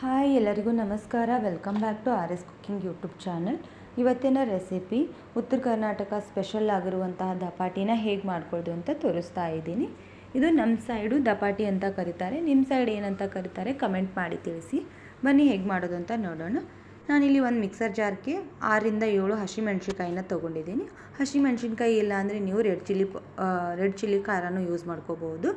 Hi ಎಲ್ಲರಿಗೂ ನಮಸ್ಕಾರ. Welcome back to R S cooking YouTube channel ಇವತ್ತಿನ ರೆಸಿಪಿ ಉತ್ತರ ಕರ್ನಾಟಕ ಸ್ಪೆಷಲ್ ಆಗಿರುವಂತಹ ದಪಾಟಿನ ಹೇಗೆ ಮಾಡ್ಕೊಳ್ಳೋದು ಅಂತ ತೋರಿಸ್ತಾ ಇದ್ದೀನಿ. ಇದು ನಮ್ಮ ಸೈಡು ದಪಾಟಿ ಅಂತ ಕರೀತಾರೆ. ನಿಮ್ಮ ಸೈಡ್ ಏನಂತ ಕರೀತಾರೆ ಕಮೆಂಟ್ ಮಾಡಿ ತಿಳಿಸಿ. ಬನ್ನಿ ಹೇಗೆ ಮಾಡೋದು ಅಂತ ನೋಡೋಣ. ನಾನಿಲ್ಲಿ ಒಂದು ಮಿಕ್ಸರ್ ಜಾರ್ಗೆ ಆರರಿಂದ ಏಳು ಹಸಿಮೆಣ್ಸಿನ್ಕಾಯಿನ ತೊಗೊಂಡಿದ್ದೀನಿ. ಹಸಿಮೆಣ್ಸಿನ್ಕಾಯಿ ಇಲ್ಲ ಅಂದರೆ ನೀವು ರೆಡ್ ಚಿಲ್ಲಿ ರೆಡ್ ಚಿಲ್ಲಿ ಖಾರನೂ ಯೂಸ್ ಮಾಡ್ಕೋಬೋದು.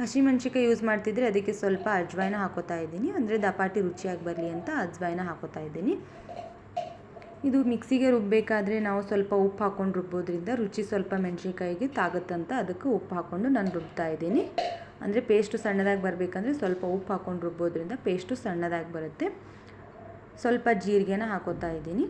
ಹಸಿಮೆಣ್ಸಿನ್ಕಾಯಿ ಯೂಸ್ ಮಾಡ್ತಿದ್ರೆ ಅದಕ್ಕೆ ಸ್ವಲ್ಪ ಅಜ್ವಾಯಿನ ಹಾಕೋತಾ ಇದ್ದೀನಿ. ಅಂದರೆ ದಪಾಟಿ ರುಚಿಯಾಗಿ ಬರಲಿ ಅಂತ ಅಜ್ವಾಯಿನ ಹಾಕೋತಾ ಇದ್ದೀನಿ. ಇದು ಮಿಕ್ಸಿಗೆ ರುಬ್ಬಬೇಕಾದ್ರೆ ನಾವು ಸ್ವಲ್ಪ ಉಪ್ಪು ಹಾಕ್ಕೊಂಡು ರುಬ್ಬೋದ್ರಿಂದ ರುಚಿ ಸ್ವಲ್ಪ ಮೆಣಸಿನ್ಕಾಯಿಗೆ ತಾಗುತ್ತಂತ ಅದಕ್ಕೆ ಉಪ್ಪು ಹಾಕ್ಕೊಂಡು ನಾನು ರುಬ್ತಾ ಇದ್ದೀನಿ. ಅಂದರೆ ಪೇಸ್ಟು ಸಣ್ಣದಾಗಿ ಬರಬೇಕಂದ್ರೆ ಸ್ವಲ್ಪ ಉಪ್ಪು ಹಾಕ್ಕೊಂಡು ರುಬ್ಬೋದ್ರಿಂದ ಪೇಸ್ಟು ಸಣ್ಣದಾಗಿ ಬರುತ್ತೆ. ಸ್ವಲ್ಪ ಜೀರಿಗೆನ ಹಾಕೋತಾ ಇದ್ದೀನಿ.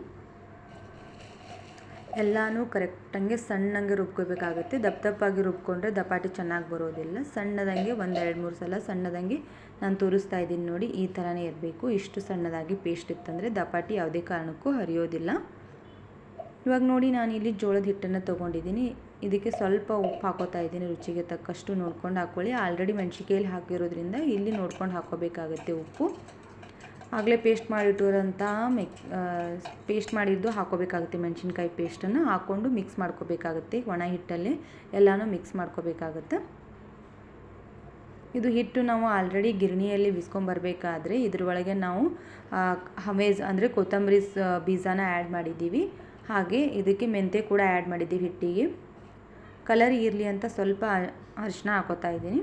ಎಲ್ಲನೂ ಕರೆಕ್ಟಂಗೆ ಸಣ್ಣಂಗೆ ರುಬ್ಕೋಬೇಕಾಗುತ್ತೆ. ದಪ್ಪ ದಪ್ಪಾಗಿ ರುಬ್ಕೊಂಡ್ರೆ ದಪಾಟಿ ಚೆನ್ನಾಗಿ ಬರೋದಿಲ್ಲ. ಸಣ್ಣದಂಗೆ ಒಂದು ಎರಡು ಮೂರು ಸಲ ಸಣ್ಣದಂಗೆ ನಾನು ತೋರಿಸ್ತಾ ಇದ್ದೀನಿ ನೋಡಿ, ಈ ಥರನೇ ಇರಬೇಕು. ಇಷ್ಟು ಸಣ್ಣದಾಗಿ ಪೇಸ್ಟ್ ಇತ್ತಂದರೆ ದಪಾಟಿ ಯಾವುದೇ ಕಾರಣಕ್ಕೂ ಹರಿಯೋದಿಲ್ಲ. ಇವಾಗ ನೋಡಿ, ನಾನು ಇಲ್ಲಿ ಜೋಳದ ಹಿಟ್ಟನ್ನು ತೊಗೊಂಡಿದ್ದೀನಿ. ಇದಕ್ಕೆ ಸ್ವಲ್ಪ ಉಪ್ಪು ಹಾಕೋತಾ ಇದ್ದೀನಿ, ರುಚಿಗೆ ತಕ್ಕಷ್ಟು ನೋಡ್ಕೊಂಡು ಹಾಕ್ಕೊಳ್ಳಿ ಆಲ್ರೆಡಿ ಮೆಣಸಿಕಾಯಲ್ಲಿ ಹಾಕಿರೋದ್ರಿಂದ ಇಲ್ಲಿ ನೋಡ್ಕೊಂಡು ಹಾಕೋಬೇಕಾಗುತ್ತೆ ಉಪ್ಪು. ಆಗಲೇ ಪೇಸ್ಟ್ ಮಾಡಿಟ್ಟಿರೋಂಥ ಮೆಕ್ ಪೇಸ್ಟ್ ಮಾಡಿದ್ದು ಹಾಕೋಬೇಕಾಗುತ್ತೆ ಮೆಣಸಿನ್ಕಾಯಿ ಪೇಸ್ಟನ್ನು. ಹಾಕ್ಕೊಂಡು ಮಿಕ್ಸ್ ಮಾಡ್ಕೋಬೇಕಾಗುತ್ತೆ ಒಣ ಹಿಟ್ಟಲ್ಲಿ. ಎಲ್ಲನೂ ಮಿಕ್ಸ್ ಮಾಡ್ಕೋಬೇಕಾಗುತ್ತೆ. ಇದು ಹಿಟ್ಟು ನಾವು ಆಲ್ರೆಡಿ ಗಿರಣಿಯಲ್ಲಿ ಬಿಸ್ಕೊಂಬರ್ಬೇಕಾದ್ರೆ ಇದ್ರೊಳಗೆ ನಾವು ಹಮೇಜ್ ಅಂದರೆ ಕೊತ್ತಂಬರಿ ಬೀಜನ ಆ್ಯಡ್ ಮಾಡಿದ್ದೀವಿ. ಹಾಗೆ ಇದಕ್ಕೆ ಮೆಂತೆ ಕೂಡ ಆ್ಯಡ್ ಮಾಡಿದ್ದೀವಿ ಹಿಟ್ಟಿಗೆ. ಕಲರ್ ಇರಲಿ ಅಂತ ಸ್ವಲ್ಪ ಅರಿಶಿನ ಹಾಕೋತಾ ಇದ್ದೀನಿ.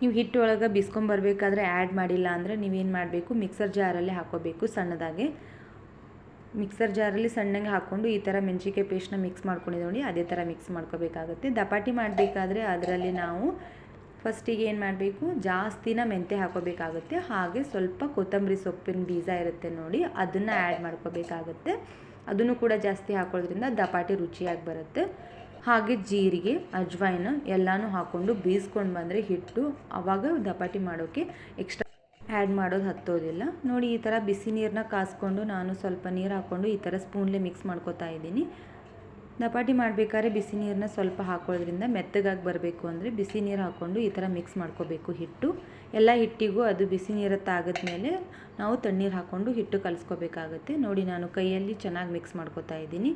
ನೀವು ಹಿಟ್ಟು ಒಳಗೆ ಬಿಸ್ಕೊಂಬರ್ಬೇಕಾದ್ರೆ ಆ್ಯಡ್ ಮಾಡಿಲ್ಲ ಅಂದರೆ ನೀವೇನು ಮಾಡಬೇಕು? ಮಿಕ್ಸರ್ ಜಾರಲ್ಲಿ ಹಾಕೋಬೇಕು ಸಣ್ಣದಾಗಿ. ಮಿಕ್ಸರ್ ಜಾರಲ್ಲಿ ಸಣ್ಣಗೆ ಹಾಕ್ಕೊಂಡು ಈ ಥರ ಮೆಣಸಿಕಾಯಿ ಪೇಸ್ಟ್ನ ಮಿಕ್ಸ್ ಮಾಡ್ಕೊಂಡಿದ್ದೀವಿ ನೋಡಿ, ಅದೇ ಥರ ಮಿಕ್ಸ್ ಮಾಡ್ಕೋಬೇಕಾಗುತ್ತೆ. ದಪಾಟಿ ಮಾಡಬೇಕಾದ್ರೆ ಅದರಲ್ಲಿ ನಾವು ಫಸ್ಟಿಗೆ ಏನು ಮಾಡಬೇಕು? ಜಾಸ್ತಿನ ಮೆಂತೆ ಹಾಕೋಬೇಕಾಗುತ್ತೆ. ಹಾಗೆ ಸ್ವಲ್ಪ ಕೊತ್ತಂಬರಿ ಸೊಪ್ಪಿನ ಬೀಜ ಇರುತ್ತೆ ನೋಡಿ, ಅದನ್ನು ಆ್ಯಡ್ ಮಾಡ್ಕೋಬೇಕಾಗುತ್ತೆ. ಅದನ್ನು ಕೂಡ ಜಾಸ್ತಿ ಹಾಕೋದ್ರಿಂದ ದಪಾಟಿ ರುಚಿಯಾಗಿ ಬರುತ್ತೆ. ಹಾಗೆ ಜೀರಿಗೆ, ಅಜ್ವಾಯಿನ ಎಲ್ಲನೂ ಹಾಕ್ಕೊಂಡು ಬೀಸ್ಕೊಂಡು ಬಂದರೆ ಹಿಟ್ಟು ಆವಾಗ ದಪಾಟಿ ಮಾಡೋಕ್ಕೆ ಎಕ್ಸ್ಟ್ರಾ ಆ್ಯಡ್ ಮಾಡೋದು ಹತ್ತೋದಿಲ್ಲ. ನೋಡಿ ಈ ಥರ ಬಿಸಿ ನೀರನ್ನ ಕಾಸ್ಕೊಂಡು ನಾನು ಸ್ವಲ್ಪ ನೀರು ಹಾಕ್ಕೊಂಡು ಈ ಥರ ಸ್ಪೂನ್ಲೆ ಮಿಕ್ಸ್ ಮಾಡ್ಕೋತಾ ಇದ್ದೀನಿ. ದಪಾಟಿ ಮಾಡಬೇಕಾದ್ರೆ ಬಿಸಿ ನೀರನ್ನ ಸ್ವಲ್ಪ ಹಾಕೋದ್ರಿಂದ ಮೆತ್ತಗಾಗಿ ಬರಬೇಕು ಅಂದರೆ ಬಿಸಿ ನೀರು ಹಾಕ್ಕೊಂಡು ಈ ಥರ ಮಿಕ್ಸ್ ಮಾಡ್ಕೋಬೇಕು ಹಿಟ್ಟು. ಎಲ್ಲ ಹಿಟ್ಟಿಗೂ ಅದು ಬಿಸಿ ನೀರು ತಾಗಿದ್ಮೇಲೆ ನಾವು ತಣ್ಣೀರು ಹಾಕ್ಕೊಂಡು ಹಿಟ್ಟು ಕಲಿಸ್ಕೋಬೇಕಾಗುತ್ತೆ. ನೋಡಿ ನಾನು ಕೈಯಲ್ಲಿ ಚೆನ್ನಾಗಿ ಮಿಕ್ಸ್ ಮಾಡ್ಕೋತಾ ಇದ್ದೀನಿ.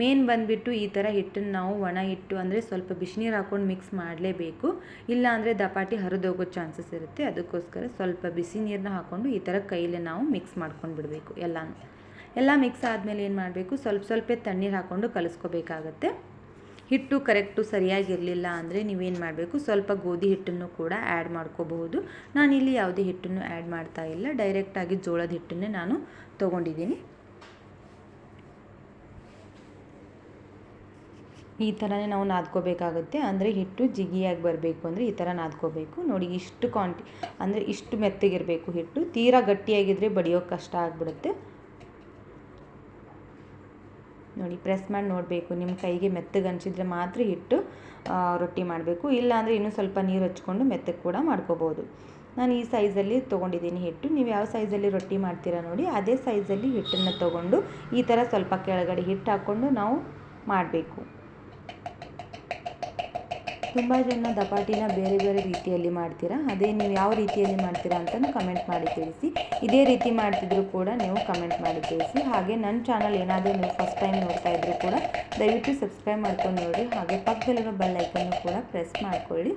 ಮೇನ್ ಬಂದುಬಿಟ್ಟು ಈ ಥರ ಹಿಟ್ಟನ್ನು ನಾವು ಒಣ ಹಿಟ್ಟು ಅಂದರೆ ಸ್ವಲ್ಪ ಬಿಸಿನೀರು ಹಾಕ್ಕೊಂಡು ಮಿಕ್ಸ್ ಮಾಡಲೇಬೇಕು. ಇಲ್ಲ ಅಂದರೆ ದಪಾಟಿ ಹರಿದೋಗೋ ಚಾನ್ಸಸ್ ಇರುತ್ತೆ. ಅದಕ್ಕೋಸ್ಕರ ಸ್ವಲ್ಪ ಬಿಸಿ ನೀರನ್ನ ಹಾಕ್ಕೊಂಡು ಈ ಥರ ಕೈಲೇ ನಾವು ಮಿಕ್ಸ್ ಮಾಡ್ಕೊಂಡು ಬಿಡಬೇಕು ಎಲ್ಲನೂ. ಎಲ್ಲ ಮಿಕ್ಸ್ ಆದಮೇಲೆ ಏನು ಮಾಡಬೇಕು? ಸ್ವಲ್ಪ ಸ್ವಲ್ಪ ತಣ್ಣೀರು ಹಾಕ್ಕೊಂಡು ಕಲಿಸ್ಕೋಬೇಕಾಗತ್ತೆ. ಹಿಟ್ಟು ಕರೆಕ್ಟು ಸರಿಯಾಗಿರಲಿಲ್ಲ ಅಂದರೆ ನೀವೇನು ಮಾಡಬೇಕು? ಸ್ವಲ್ಪ ಗೋಧಿ ಹಿಟ್ಟನ್ನು ಕೂಡ ಆ್ಯಡ್ ಮಾಡ್ಕೋಬಹುದು. ನಾನಿಲ್ಲಿ ಯಾವುದೇ ಹಿಟ್ಟನ್ನು ಆ್ಯಡ್ ಮಾಡ್ತಾ ಇಲ್ಲ. ಡೈರೆಕ್ಟಾಗಿ ಜೋಳದ ಹಿಟ್ಟನ್ನೇ ನಾನು ತೊಗೊಂಡಿದ್ದೀನಿ. ಈ ಥರನೇ ನಾವು ನಾದ್ಕೋಬೇಕಾಗುತ್ತೆ. ಅಂದರೆ ಹಿಟ್ಟು ಜಿಗಿಯಾಗಿ ಬರಬೇಕು ಅಂದರೆ ಈ ಥರ ನಾದ್ಕೋಬೇಕು. ನೋಡಿ, ಇಷ್ಟು ಕ್ವಾಂಟಿ ಅಂದರೆ ಇಷ್ಟು ಮೆತ್ತಗಿರಬೇಕು ಹಿಟ್ಟು. ತೀರಾ ಗಟ್ಟಿಯಾಗಿದ್ದರೆ ಬಡಿಯೋಕ್ಕೆ ಕಷ್ಟ ಆಗಿಬಿಡುತ್ತೆ. ನೋಡಿ ಪ್ರೆಸ್ ಮಾಡಿ ನೋಡಬೇಕು. ನಿಮ್ಮ ಕೈಗೆ ಮೆತ್ತಗೆ ಅನಿಸಿದ್ರೆ ಮಾತ್ರ ಹಿಟ್ಟು ರೊಟ್ಟಿ ಮಾಡಬೇಕು. ಇಲ್ಲಾಂದರೆ ಇನ್ನೂ ಸ್ವಲ್ಪ ನೀರು ಹಚ್ಕೊಂಡು ಮೆತ್ತಗೆ ಕೂಡ ಮಾಡ್ಕೋಬೋದು. ನಾನು ಈ ಸೈಜಲ್ಲಿ ತೊಗೊಂಡಿದ್ದೀನಿ ಹಿಟ್ಟು. ನೀವು ಯಾವ ಸೈಜಲ್ಲಿ ರೊಟ್ಟಿ ಮಾಡ್ತೀರಾ ನೋಡಿ, ಅದೇ ಸೈಜಲ್ಲಿ ಹಿಟ್ಟನ್ನು ತೊಗೊಂಡು ಈ ಥರ ಸ್ವಲ್ಪ ಕೆಳಗಡೆ ಹಿಟ್ಟು ಹಾಕ್ಕೊಂಡು ನಾವು ಮಾಡಬೇಕು. ತುಂಬ ಜನ ದಪಾಟಿನ ಬೇರೆ ಬೇರೆ ರೀತಿಯಲ್ಲಿ ಮಾಡ್ತೀರಾ? ಅದೇ ನೀವು ಯಾವ ರೀತಿಯಲ್ಲಿ ಮಾಡ್ತೀರಾ ಅಂತಲೂ ಕಮೆಂಟ್ ಮಾಡಿ ತಿಳಿಸಿ. ಇದೇ ರೀತಿ ಮಾಡ್ತಿದ್ರು ಕೂಡ ನೀವು ಕಮೆಂಟ್ ಮಾಡಿ ತಿಳಿಸಿ. ಹಾಗೆ ನನ್ನ ಚಾನಲ್ ಏನಾದರೂ ನೀವು ಫಸ್ಟ್ ಟೈಮ್ ನೋಡ್ತಾ ಇದ್ದರೂ ಕೂಡ ದಯವಿಟ್ಟು ಸಬ್ಸ್ಕ್ರೈಬ್ ಮಾಡ್ಕೊಂಡು ನೋಡಿ. ಹಾಗೆ ಪಕ್ಕದಲ್ಲಿರೋ ಬೆಲ್ ಐಕನ್ನು ಕೂಡ ಪ್ರೆಸ್ ಮಾಡ್ಕೊಳ್ಳಿ.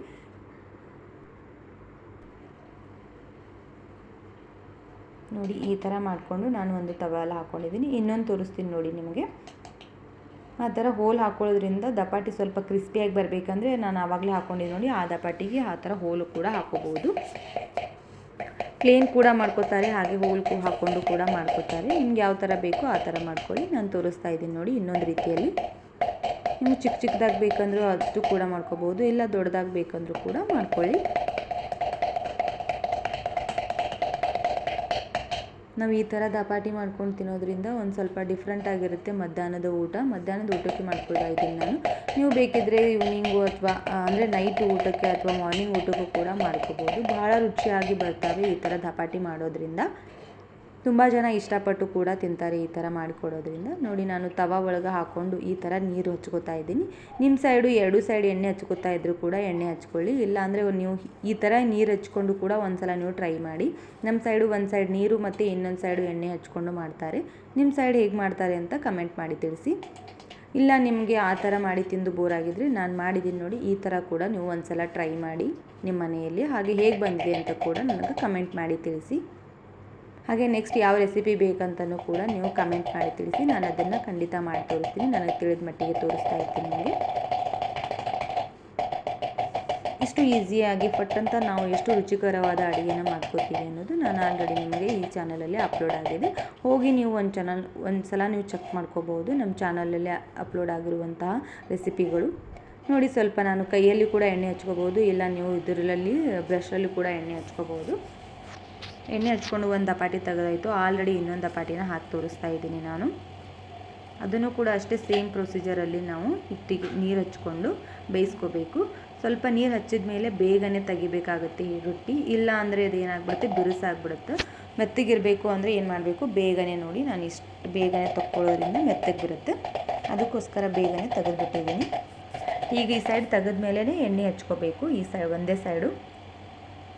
ನೋಡಿ, ಈ ಥರ ಮಾಡಿಕೊಂಡು ನಾನು ಒಂದು ತವಾಲ ಹಾಕ್ಕೊಂಡಿದ್ದೀನಿ ಇನ್ನೊಂದು ತೋರಿಸ್ತೀನಿ ನೋಡಿ ನಿಮಗೆ. ಆ ಥರ ಹೋಲ್ ಹಾಕೊಳ್ಳೋದ್ರಿಂದ ದಪಾಟಿ ಸ್ವಲ್ಪ ಕ್ರಿಸ್ಪಿಯಾಗಿ ಬರಬೇಕಂದ್ರೆ ನಾನು ಆವಾಗಲೇ ಹಾಕ್ಕೊಂಡಿದ್ದು ನೋಡಿ ಆ ದಪಾಟಿಗೆ ಆ ಥರ ಹೋಲು ಕೂಡ ಹಾಕೋಬೋದು ಕ್ಲೀನ್ ಕೂಡ ಮಾಡ್ಕೋತಾರೆ, ಹಾಗೆ ಹೋಲ್ ಹಾಕ್ಕೊಂಡು ಕೂಡ ಮಾಡ್ಕೋತಾರೆ. ನಿಮ್ಗೆ ಯಾವ ಥರ ಬೇಕೋ ಆ ಥರ ಮಾಡ್ಕೊಳ್ಳಿ. ನಾನು ತೋರಿಸ್ತಾ ಇದ್ದೀನಿ ನೋಡಿ ಇನ್ನೊಂದು ರೀತಿಯಲ್ಲಿ. ನೀವು ಚಿಕ್ಕ ಚಿಕ್ಕದಾಗಿ ಬೇಕಂದ್ರೂ ಅಷ್ಟು ಕೂಡ ಮಾಡ್ಕೋಬೋದು, ಇಲ್ಲ ದೊಡ್ಡದಾಗಿ ಬೇಕಂದ್ರೂ ಕೂಡ ಮಾಡ್ಕೊಳ್ಳಿ. ನಾವು ಈ ಥರ ದಪಾಟಿ ಮಾಡ್ಕೊಂಡು ತಿನ್ನೋದ್ರಿಂದ ಒಂದು ಸ್ವಲ್ಪ ಡಿಫ್ರೆಂಟ್ ಆಗಿರುತ್ತೆ ಮಧ್ಯಾಹ್ನದ ಊಟ. ಮಧ್ಯಾಹ್ನದ ಊಟಕ್ಕೆ ಮಾಡ್ಕೊಳ್ತಾ ಇದ್ದೀನಿ ನಾನು. ನೀವು ಬೇಕಿದ್ದರೆ ಈವ್ನಿಂಗು ಅಥವಾ ಅಂದರೆ ನೈಟ್ ಊಟಕ್ಕೆ ಅಥವಾ ಮಾರ್ನಿಂಗ್ ಊಟಕ್ಕೂ ಕೂಡ ಮಾಡ್ಕೋಬೋದು. ಭಾಳ ರುಚಿಯಾಗಿ ಬರ್ತವೆ ಈ ಥರ ದಪಾಟಿ ಮಾಡೋದ್ರಿಂದ. ತುಂಬ ಜನ ಇಷ್ಟಪಟ್ಟು ಕೂಡ ತಿಂತಾರೆ ಈ ಥರ ಮಾಡಿಕೊಡೋದ್ರಿಂದ. ನೋಡಿ, ನಾನು ತವಾ ಒಳಗೆ ಹಾಕ್ಕೊಂಡು ಈ ಥರ ನೀರು ಹಚ್ಕೋತಾ ಇದ್ದೀನಿ. ನಿಮ್ಮ ಸೈಡು ಎರಡು ಸೈಡ್ ಎಣ್ಣೆ ಹಚ್ಕೋತಾ ಇದ್ದರೂ ಕೂಡ ಎಣ್ಣೆ ಹಚ್ಕೊಳ್ಳಿ. ಇಲ್ಲಾಂದರೆ ನೀವು ಈ ಥರ ನೀರು ಹಚ್ಕೊಂಡು ಕೂಡ ಒಂದು ಸಲ ನೀವು ಟ್ರೈ ಮಾಡಿ. ನಮ್ಮ ಸೈಡು ಒಂದು ಸೈಡ್ ನೀರು ಮತ್ತು ಇನ್ನೊಂದು ಸೈಡು ಎಣ್ಣೆ ಹಚ್ಕೊಂಡು ಮಾಡ್ತಾರೆ. ನಿಮ್ಮ ಸೈಡ್ ಹೇಗೆ ಮಾಡ್ತಾರೆ ಅಂತ ಕಮೆಂಟ್ ಮಾಡಿ ತಿಳಿಸಿ. ಇಲ್ಲ, ನಿಮಗೆ ಆ ಥರ ಮಾಡಿ ತಿಂದು ಬೋರ್ ಆಗಿದ್ರೆ ನಾನು ಮಾಡಿದ್ದೀನಿ ನೋಡಿ, ಈ ಥರ ಕೂಡ ನೀವು ಒಂದು ಸಲ ಟ್ರೈ ಮಾಡಿ ನಿಮ್ಮ ಮನೆಯಲ್ಲಿ. ಹಾಗೆ ಹೇಗೆ ಬಂದಿದೆ ಅಂತ ಕೂಡ ನನಗೆ ಕಮೆಂಟ್ ಮಾಡಿ ತಿಳಿಸಿ. ಹಾಗೆ ನೆಕ್ಸ್ಟ್ ಯಾವ ರೆಸಿಪಿ ಬೇಕಂತಲೂ ಕೂಡ ನೀವು ಕಮೆಂಟ್ ಮಾಡಿ ತಿಳಿಸಿ. ನಾನು ಅದನ್ನು ಖಂಡಿತ ಮಾಡಿ ತೋರಿಸ್ತೀನಿ. ನನಗೆ ತಿಳಿದ ಮಟ್ಟಿಗೆ ತೋರಿಸ್ತಾ ಇರ್ತೀನಿ ನಿಮಗೆ ಇಷ್ಟು ಈಸಿಯಾಗಿ ಪಟ್ಟಂತ ನಾವು ಎಷ್ಟು ರುಚಿಕರವಾದ ಅಡುಗೆನ ಮಾಡ್ಕೋತೀವಿ ಅನ್ನೋದು ನಾನು ಆಲ್ರೆಡಿ ನಿಮಗೆ ಈ ಚಾನಲಲ್ಲಿ ಅಪ್ಲೋಡ್ ಆಗಿದೆ ಹೋಗಿ ನೀವು ಒಂದು ಚಾನಲ್ ಒಂದು ಸಲ ನೀವು ಚೆಕ್ ಮಾಡ್ಕೋಬೋದು ನಮ್ಮ ಚಾನಲಲ್ಲಿ ಅಪ್ಲೋಡ್ ಆಗಿರುವಂತಹ ರೆಸಿಪಿಗಳು ನೋಡಿ ಸ್ವಲ್ಪ ನಾನು ಕೈಯಲ್ಲಿ ಕೂಡ ಎಣ್ಣೆ ಹಚ್ಕೋಬೋದು ಇಲ್ಲ ನೀವು ಇದರಲ್ಲಿ ಬ್ರಷಲ್ಲಿ ಕೂಡ ಎಣ್ಣೆ ಹಚ್ಕೋಬೋದು ಎಣ್ಣೆ ಹಚ್ಕೊಂಡು ಒಂದು ದಪಾಟಿ ತೆಗೆದಾಯಿತು. ಆಲ್ರೆಡಿ ಇನ್ನೊಂದು ದಪಾಟಿನ ಹಾಕಿ ತೋರಿಸ್ತಾ ಇದ್ದೀನಿ ನಾನು. ಅದನ್ನು ಕೂಡ ಅಷ್ಟೇ ಸೇಮ್ ಪ್ರೊಸೀಜರಲ್ಲಿ ನಾವು ಹಿಟ್ಟಿಗೆ ನೀರು ಹಚ್ಕೊಂಡು ಬೇಯಿಸ್ಕೋಬೇಕು. ಸ್ವಲ್ಪ ನೀರು ಹಚ್ಚಿದ ಮೇಲೆ ಬೇಗನೆ ತೆಗಿಬೇಕಾಗುತ್ತೆ ಈ ರೊಟ್ಟಿ. ಇಲ್ಲ ಅಂದರೆ ಅದು ಏನಾಗ್ಬಿಡುತ್ತೆ ಬಿರುಸಾಗ್ಬಿಡುತ್ತೆ. ಮೆತ್ತಗಿರಬೇಕು ಅಂದರೆ ಏನು ಮಾಡಬೇಕು? ಬೇಗನೆ ನೋಡಿ ನಾನು ಇಷ್ಟು ಬೇಗನೆ ತಕ್ಕೊಳ್ಳೋದ್ರಿಂದ ಮೆತ್ತಗೆ ಬರುತ್ತೆ ಅದಕ್ಕೋಸ್ಕರ ಬೇಗನೆ ತೆಗೆದುಬಿಟ್ಟಿದ್ದೀನಿ. ಈಗ ಈ ಸೈಡ್ ತೆಗೆದ ಮೇಲೆ ಎಣ್ಣೆ ಹಚ್ಕೋಬೇಕು. ಈ ಸೈ ಒಂದೇ ಸೈಡು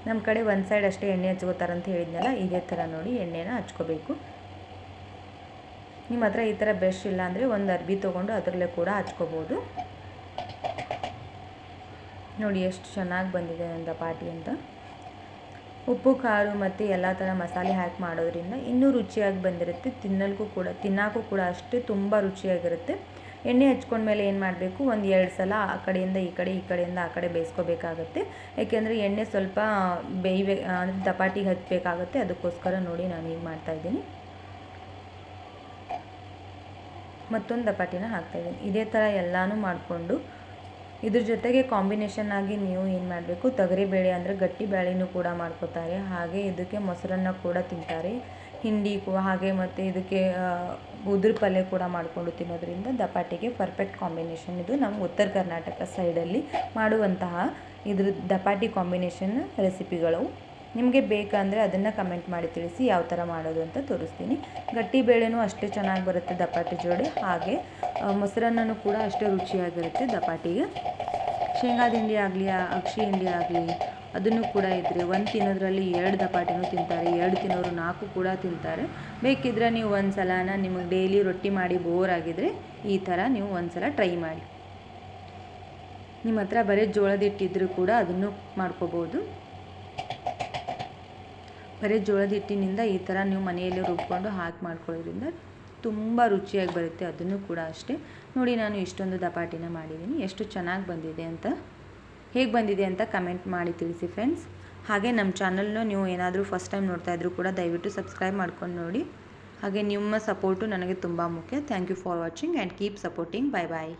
ನಮ್ಮ ಕಡೆ ಒಂದು ಸೈಡ್ ಅಷ್ಟೇ ಎಣ್ಣೆ ಹಚ್ಕೋತಾರಂತ ಹೇಳಿದ್ನಲ್ಲ, ಇದೇ ಥರ ನೋಡಿ ಎಣ್ಣೆನ ಹಚ್ಕೋಬೇಕು. ನಿಮ್ಮ ಹತ್ರ ಈ ಥರ ಬ್ರಷ್ ಇಲ್ಲ ಅಂದರೆ ಒಂದು ಅರ್ಬಿ ತೊಗೊಂಡು ಅದರಲ್ಲೇ ಕೂಡ ಹಚ್ಕೋಬೋದು. ನೋಡಿ ಎಷ್ಟು ಚೆನ್ನಾಗಿ ಬಂದಿದೆ ಅಂತ ಪಾಟಿ ಅಂತ. ಉಪ್ಪು, ಖಾರು ಮತ್ತು ಎಲ್ಲ ಥರ ಮಸಾಲೆ ಹಾಕಿ ಮಾಡೋದ್ರಿಂದ ಇನ್ನೂ ರುಚಿಯಾಗಿ ಬಂದಿರುತ್ತೆ. ತಿನ್ನಲಿಕ್ಕೂ ಕೂಡ ತಿನ್ನೋಕ್ಕೂ ಕೂಡ ಅಷ್ಟೇ ತುಂಬ ರುಚಿಯಾಗಿರುತ್ತೆ. ಎಣ್ಣೆ ಹಚ್ಕೊಂಡ್ಮೇಲೆ ಏನು ಮಾಡಬೇಕು? ಒಂದು ಎರಡು ಸಲ ಆ ಕಡೆಯಿಂದ ಈ ಕಡೆ, ಈ ಕಡೆಯಿಂದ ಆ ಕಡೆ ಬೇಯಿಸ್ಕೋಬೇಕಾಗತ್ತೆ. ಏಕೆಂದರೆ ಎಣ್ಣೆ ಸ್ವಲ್ಪ ಬೇಯ್ಬೇ ಅಂದರೆ ದಪಾಟಿಗೆ ಹಚ್ಚಬೇಕಾಗತ್ತೆ ಅದಕ್ಕೋಸ್ಕರ ನೋಡಿ ನಾನು ಈಗ ಮಾಡ್ತಾಯಿದ್ದೀನಿ ಮತ್ತೊಂದು ದಪಾಟಿನ ಹಾಕ್ತಾಯಿದ್ದೀನಿ ಇದೇ ಥರ ಎಲ್ಲನೂ ಮಾಡಿಕೊಂಡು ಇದ್ರ ಜೊತೆಗೆ ಕಾಂಬಿನೇಷನ್ ಆಗಿ ನೀವು ಏನು ಮಾಡಬೇಕು? ತೊಗರಿಬೇಳೆ ಅಂದರೆ ಗಟ್ಟಿ ಬೇಳೆನೂ ಕೂಡ ಮಾಡ್ಕೋತಾರೆ. ಹಾಗೆ ಇದಕ್ಕೆ ಮೊಸರನ್ನ ಕೂಡ ತಿಂತಾರೆ. ಹಿಂಡಿ ಹಾಗೆ ಮತ್ತು ಇದಕ್ಕೆ ಉದ್ರ ಪಲ್ಯ ಕೂಡ ಮಾಡಿಕೊಂಡು ತಿನ್ನೋದ್ರಿಂದ ದಪಾಟಿಗೆ ಪರ್ಫೆಕ್ಟ್ ಕಾಂಬಿನೇಷನ್. ಇದು ನಮ್ಮ ಉತ್ತರ ಕರ್ನಾಟಕ ಸೈಡಲ್ಲಿ ಮಾಡುವಂತಹ ಇದ್ರ ದಪಾಟಿ ಕಾಂಬಿನೇಷನ್ ರೆಸಿಪಿಗಳು. ನಿಮಗೆ ಬೇಕಂದರೆ ಅದನ್ನು ಕಮೆಂಟ್ ಮಾಡಿ ತಿಳಿಸಿ ಯಾವ ಥರ ಮಾಡೋದು ಅಂತ ತೋರಿಸ್ತೀನಿ. ಗಟ್ಟಿ ಬೇಳೆನೂ ಅಷ್ಟೇ ಚೆನ್ನಾಗಿ ಬರುತ್ತೆ ದಪಾಟಿ ಜೋಡಿ. ಹಾಗೆ ಮೊಸರನ್ನನೂ ಕೂಡ ಅಷ್ಟೇ ರುಚಿಯಾಗಿರುತ್ತೆ ದಪಾಟಿಗೆ ಶೇಂಗಾ ಹಿಂಡಿ ಆಗಲಿ ಅಕ್ಷಿ ಹಿಂಡಿ ಆಗಲಿ ಅದನ್ನು ಕೂಡ ಇದ್ದರೆ ಒಂದು ತಿನ್ನೋದ್ರಲ್ಲಿ ಎರಡು ದಪಾಟಿನೂ ತಿಂತಾರೆ. ಎರಡು ತಿನ್ನೋರು ನಾಲ್ಕು ಕೂಡ ತಿಂತಾರೆ. ಬೇಕಿದ್ರೆ ನೀವು ಒಂದು ಸಲನ ನಿಮಗೆ ಡೈಲಿ ರೊಟ್ಟಿ ಮಾಡಿ ಬೋರ್ ಆಗಿದ್ರೆ ಈ ಥರ ನೀವು ಒಂದು ಸಲ ಟ್ರೈ ಮಾಡಿ. ನಿಮ್ಮ ಹತ್ರ ಬರೀ ಜೋಳದ ಹಿಟ್ಟಿದ್ರೂ ಕೂಡ ಅದನ್ನು ಮಾಡ್ಕೋಬೋದು. ಬರೀ ಜೋಳದ ಹಿಟ್ಟಿನಿಂದ ಈ ಥರ ನೀವು ಮನೆಯಲ್ಲಿ ರುಬ್ಕೊಂಡು ಹಾಕಿ ಮಾಡ್ಕೊಳ್ಳೋದ್ರಿಂದ ತುಂಬ ರುಚಿಯಾಗಿ ಬರುತ್ತೆ. ಅದನ್ನು ಕೂಡ ಅಷ್ಟೇ. ನೋಡಿ ನಾನು ಇಷ್ಟೊಂದು ದಪಾಟಿನ ಮಾಡಿದ್ದೀನಿ. ಎಷ್ಟು ಚೆನ್ನಾಗಿ ಬಂದಿದೆ ಅಂತ. ಹೇಗೆ ಬಂದಿದೆ ಅಂತ ಕಮೆಂಟ್ ಮಾಡಿ ತಿಳಿಸಿ ಫ್ರೆಂಡ್ಸ್ ಹಾಗೆ ನಮ್ಮ ಚಾನಲ್ನ ನೀವು ಏನಾದರೂ ಫಸ್ಟ್ ಟೈಮ್ ನೋಡ್ತಾ ಇದ್ರೂ ಕೂಡ ದಯವಿಟ್ಟು ಸಬ್ಸ್ಕ್ರೈಬ್ ಮಾಡ್ಕೊಂಡು ನೋಡಿ. ಹಾಗೆ ನಿಮ್ಮ ಸಪೋರ್ಟು ನನಗೆ ತುಂಬ ಮುಖ್ಯ. Thank you for watching and keep supporting bye bye